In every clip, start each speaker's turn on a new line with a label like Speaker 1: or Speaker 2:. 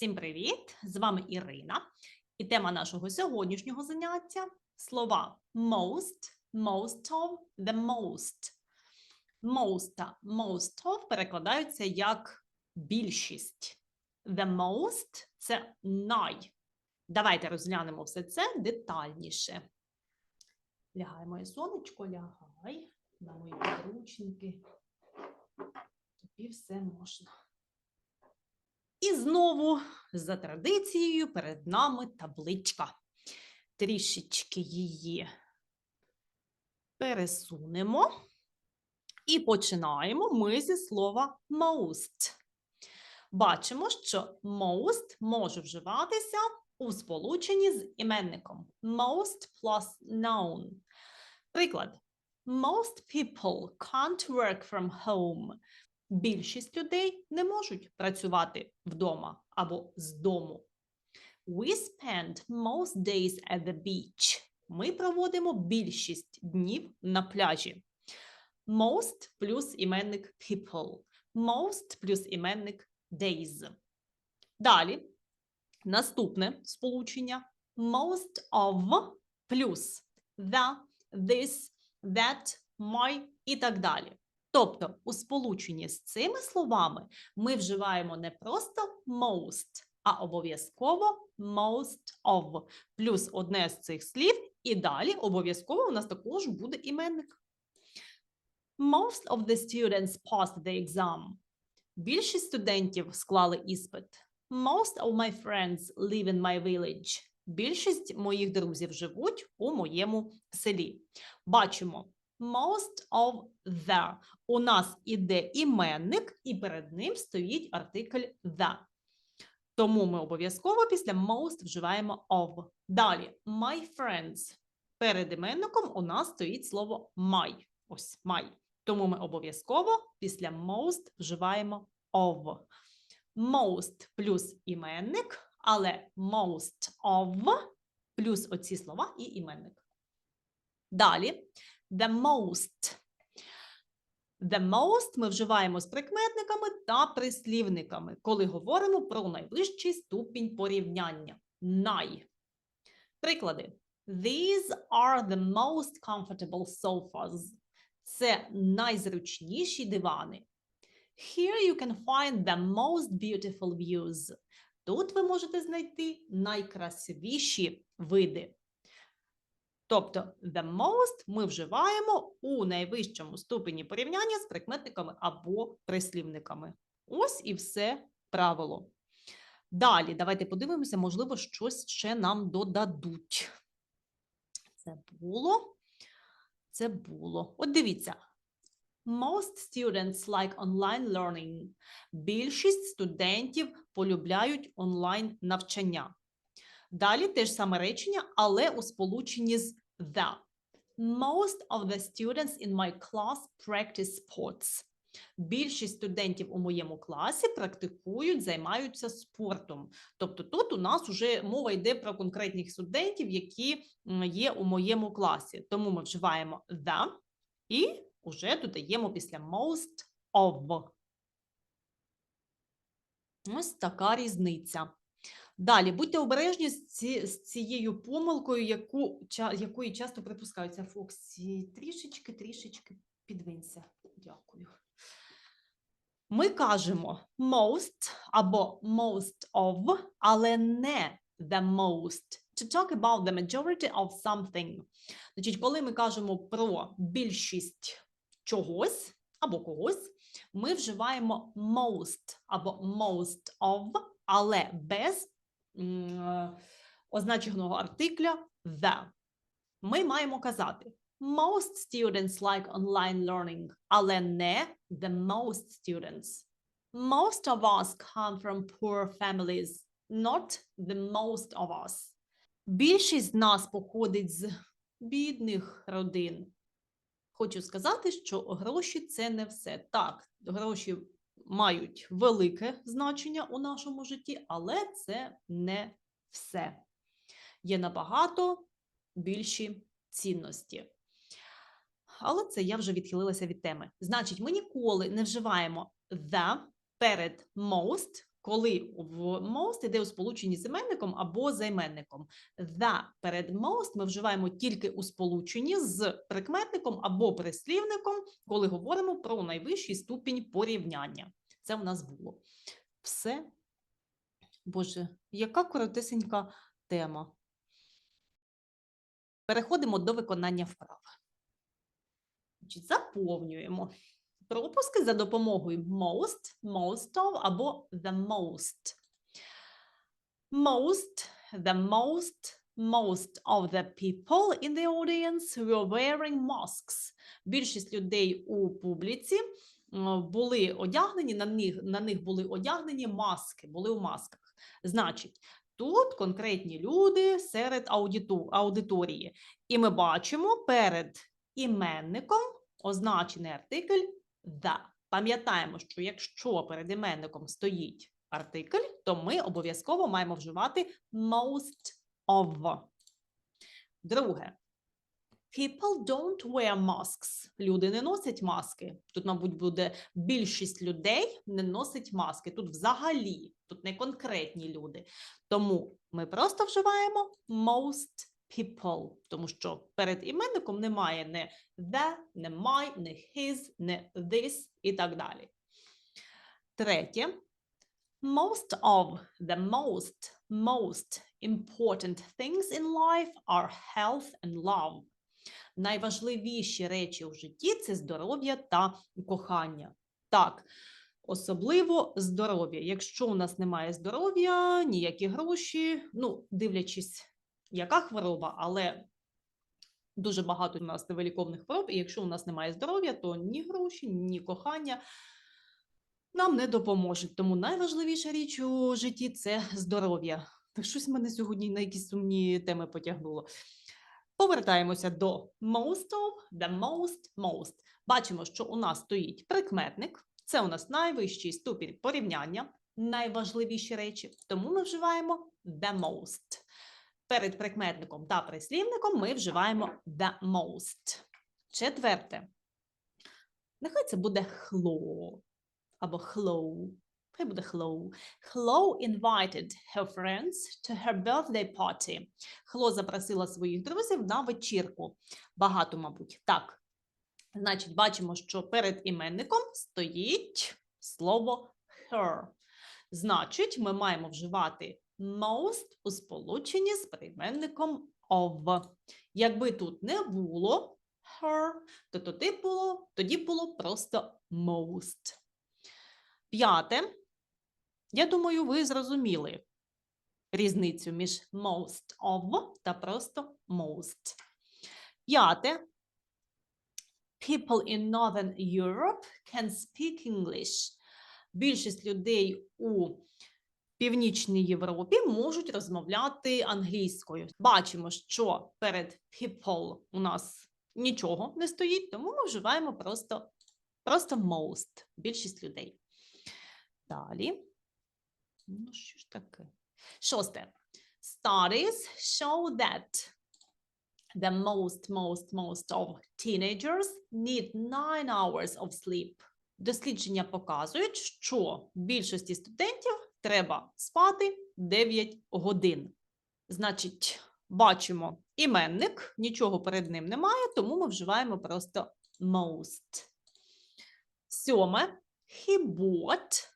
Speaker 1: Всім привіт! З вами Ірина. І тема нашого сьогоднішнього заняття слова most, most of, the most. Most most of перекладаються як більшість. The most це най. Давайте розглянемо все це детальніше. Лягай, моє сонечко, лягай на мої підручники. Тобі все можна. І знову, за традицією, перед нами табличка. Трішечки її пересунемо. І починаємо ми зі слова most. Бачимо, що most може вживатися у сполученні з іменником. Most plus noun. Приклад. Most people can't work from home. Більшість людей не можуть працювати вдома або з дому. We spend most days at the beach. Ми проводимо більшість днів на пляжі. Most плюс іменник people. Most плюс іменник days. Далі наступне сполучення most of плюс the, this, that, my і так далі. Тобто, у сполученні з цими словами ми вживаємо не просто most, а обов'язково most of, плюс одне з цих слів, і далі обов'язково у нас також буде іменник. Most of the students passed the exam. Більшість студентів склали іспит. Most of my friends live in my village. Більшість моїх друзів живуть у моєму селі. Бачимо most of the. У нас іде іменник, і перед ним стоїть артикль the. Тому ми обов'язково після most вживаємо of. Далі, my friends. Перед іменником у нас стоїть слово my. Ось my. Тому ми обов'язково після most вживаємо of. Most плюс іменник, але most of плюс оці слова і іменник. Далі, the most. The most ми вживаємо з прикметниками та прислівниками, коли говоримо про найвищий ступінь порівняння. Най. Приклади. These are the most comfortable sofas. Це найзручніші дивани. Here you can find the most beautiful views. Тут ви можете знайти найкрасивіші види. Тобто the most ми вживаємо у найвищому ступені порівняння з прикметниками або прислівниками. Ось і все правило. Далі, давайте подивимося, можливо, щось ще нам додадуть. Це було. Це було. От дивіться. Most students like online learning. Більшість студентів полюбляють онлайн навчання. Далі те ж саме речення, але у сполученні з the. Most of the students in my class practice sports. Більшість студентів у моєму класі практикують, займаються спортом. Тобто тут у нас вже мова йде про конкретних студентів, які є у моєму класі. Тому ми вживаємо the і вже додаємо після most of. Ось така різниця. Далі, будьте обережні з, ці, з цією помилкою, яку, ча, якої часто припускаються Фоксі. Трішечки, трішечки підвинься. Дякую. Ми кажемо most або most of, але не the most. To talk about the majority of something. Значить, коли ми кажемо про більшість чогось або когось, ми вживаємо most або most of, але без означеного артикля the. Ми маємо казати most students like online learning, але не the most students. Most of us come from poor families, not the most of us. Більшість з нас походить з бідних родин. Хочу сказати, що гроші це не все. Так, гроші мають велике значення у нашому житті, але це не все. Є набагато більші цінності. Але це я вже відхилилася від теми. Значить, ми ніколи не вживаємо the перед most, коли в most іде у сполученні з іменником або займенником. The перед most ми вживаємо тільки у сполученні з прикметником або прислівником, коли говоримо про найвищий ступінь порівняння. Це у нас було. Все. Боже, яка коротесенька тема. Переходимо до виконання вправ. Заповнюємо пропуски за допомогою most, most of або the most. Most, the most, most of the people in the audience were wearing masks. Більшість людей у публіці були одягнені, на них, на них були одягнені маски, були у масках. Значить, тут конкретні люди серед аудиту, аудиторії. І ми бачимо перед іменником означений артикль the. Пам'ятаємо, що якщо перед іменником стоїть артикль, то ми обов'язково маємо вживати most of. Друге. People don't wear masks. Люди не носять маски. Тут, мабуть, буде більшість людей не носить маски. Тут взагалі, тут не конкретні люди. Тому ми просто вживаємо most people, тому що перед іменником немає не the, не my, не his, не this і так далі. Третє. Most of the most, most important things in life are health and love. Найважливіші речі у житті це здоров'я та кохання. Так, особливо здоров'я. Якщо у нас немає здоров'я, ніякі гроші, ну, дивлячись, яка хвороба, але дуже багато у нас невиліковних хвороб, і якщо у нас немає здоров'я, то ні гроші, ні кохання нам не допоможуть. Тому найважливіша річ у житті це здоров'я. Так щось мене сьогодні на якісь сумні теми потягнуло. Повертаємося до most of, the most, most. Бачимо, що у нас стоїть прикметник. Це у нас найвищий ступінь порівняння, найважливіші речі. Тому ми вживаємо the most. Перед прикметником та прислівником ми вживаємо the most. Четверте. Нехай це буде хло або hello. Хай буде hello. Hello invited her friends to her birthday party. Хло запросила своїх друзів на вечірку. Багато, мабуть. Так. Значить, бачимо, що перед іменником стоїть слово her. Значить, ми маємо вживати most у сполученні з прийменником of. Якби тут не було her, то тоді було, тоді було просто most. П'яте. Я думаю, ви зрозуміли різницю між most of та просто most. П'яте. People in Northern Europe can speak English. Більшість людей у Північній Європі можуть розмовляти англійською. Бачимо, що перед people у нас нічого не стоїть, тому ми вживаємо просто, просто most, більшість людей. Далі. Ну, що ж таке? Шосте. Studies show that the most, most, most of teenagers need 9 hours of sleep. Дослідження показують, що більшості студентів треба спати 9 годин. Значить, бачимо іменник, нічого перед ним немає, тому ми вживаємо просто most. Сьоме. He bought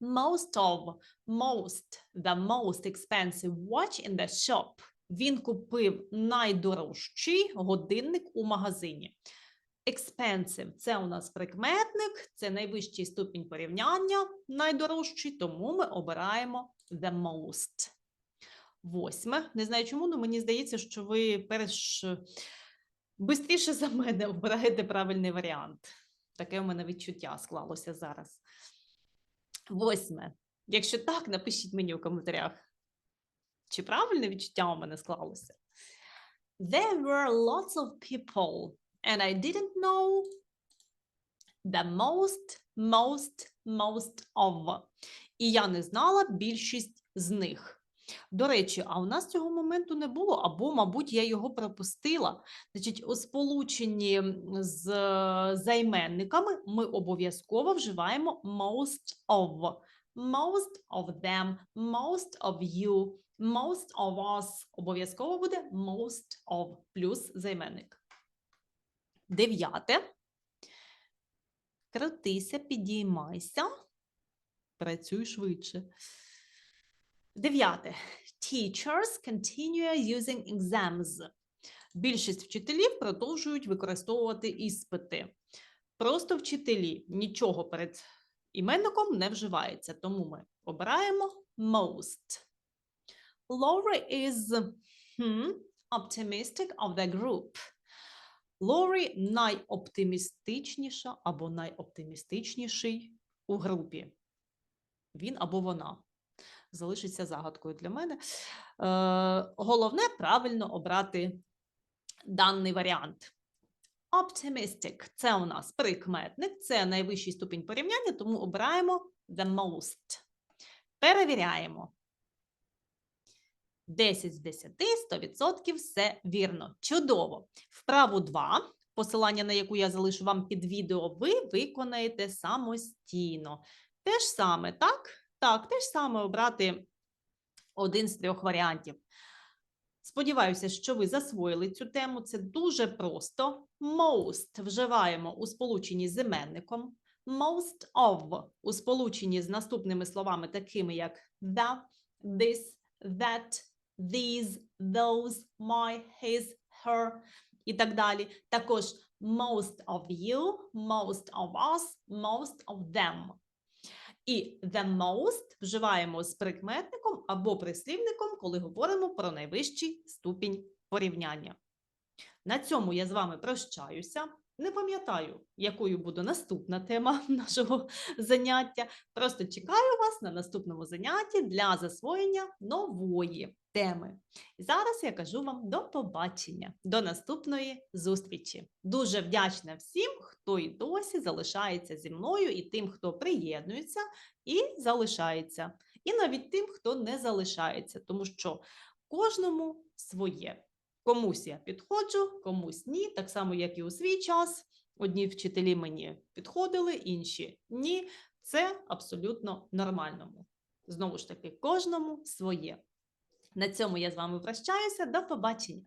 Speaker 1: most of, most, the most expensive watch in the shop. Він купив найдорожчий годинник у магазині. Expensive – це у нас прикметник, це найвищий ступінь порівняння, найдорожчий, тому ми обираємо the most. Восьме. Не знаю чому, але мені здається, що ви перш бистріше за мене обираєте правильний варіант. Таке у мене відчуття склалося зараз. Восьме. Якщо так, напишіть мені у коментарях. Чи правильне відчуття у мене склалося? There were lots of people, and I didn't know the most, most, most of. І я не знала більшість з них. До речі, а у нас цього моменту не було, або, мабуть, я його пропустила. Значить, у сполученні з займенниками ми обов'язково вживаємо most of. most of them, most of you, most of us. Обов'язково буде most of плюс займенник. Дев'яте. Крутися, підіймайся. Працюй швидше. Дев'яте. Teachers continue using exams. Більшість вчителів продовжують використовувати іспити. Просто вчителі нічого перед іменником не вживається, тому ми обираємо most. Laura is hmm, optimistic of the group. Лорі найоптимістичніша або найоптимістичніший у групі. Він або вона. Залишиться загадкою для мене. Е, головне правильно обрати даний варіант. Optimistic – це у нас прикметник, це найвищий ступінь порівняння, тому обираємо the most. Перевіряємо. 10 з 10, 100% все вірно. Чудово. Вправу 2, посилання на яку я залишу вам під відео, ви виконаєте самостійно. Те ж саме, так? Так, те ж саме обрати один з трьох варіантів. Сподіваюся, що ви засвоїли цю тему. Це дуже просто. Most вживаємо у сполученні з іменником. Most of у сполученні з наступними словами, такими як the, this, that, these, those, my, his, her і так далі. Також most of you, most of us, most of them. І the most вживаємо з прикметником або прислівником, коли говоримо про найвищий ступінь порівняння. На цьому я з вами прощаюся. Не пам'ятаю, якою буде наступна тема нашого заняття. Просто чекаю вас на наступному занятті для засвоєння нової теми. Зараз я кажу вам до побачення, до наступної зустрічі. Дуже вдячна всім, хто і досі залишається зі мною, і тим, хто приєднується і залишається, і навіть тим, хто не залишається, тому що кожному своє. Комусь я підходжу, комусь ні, так само, як і у свій час. Одні вчителі мені підходили, інші ні. Це абсолютно нормальному. Знову ж таки, кожному своє. На цьому я з вами прощаюся. До побачення.